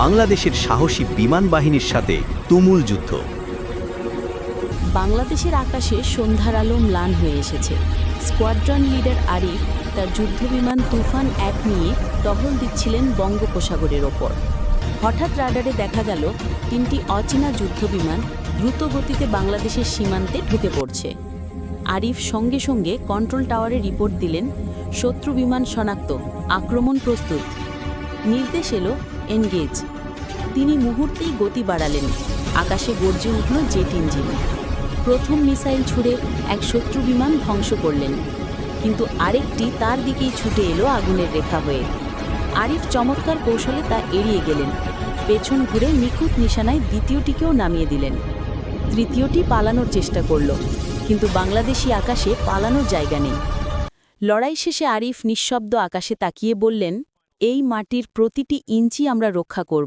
বাংলাদেশের সাহসী বিমান বাহিনীর সাথে তুমুল যুদ্ধ। বাংলাদেশের আকাশে সন্ধ্যার আলো ম্লান হয়ে এসেছে। স্কোয়াড্রন লিডার আরিফ তার যুদ্ধবিমান তুফান এক নিয়ে টহল দিচ্ছিলেন বঙ্গোপসাগরের ওপর। হঠাৎ রাডারে দেখা গেল, তিনটি অচেনা যুদ্ধবিমান দ্রুত গতিতে বাংলাদেশের সীমান্তে ঢুকে পড়ছে। আরিফ সঙ্গে সঙ্গে কন্ট্রোল টাওয়ারে রিপোর্ট দিলেন, শত্রু বিমান শনাক্ত, আক্রমণ প্রস্তুত। নির্দেশ এলো এনগেজ। তিনি মুহূর্তেই গতি বাড়ালেন। আকাশে গর্জে উঠল জেট ইঞ্জিন। প্রথম মিসাইল ছুড়ে এক শত্রু বিমান ধ্বংস করলেন। কিন্তু আরেকটি তার দিকেই ছুটে এলো আগুনের রেখা হয়ে। আরিফ চমৎকার কৌশলে তা এড়িয়ে গেলেন। পেছন ঘুরে নিখুঁত নিশানায় দ্বিতীয়টিকেও নামিয়ে দিলেন। তৃতীয়টি পালানোর চেষ্টা করল, কিন্তু বাংলাদেশি আকাশে পালানোর জায়গা নেই। লড়াই শেষে আরিফ নিঃশব্দ আকাশে তাকিয়ে বললেন এই মাটির প্রতিটি ইঞ্চি আমরা রক্ষা করব।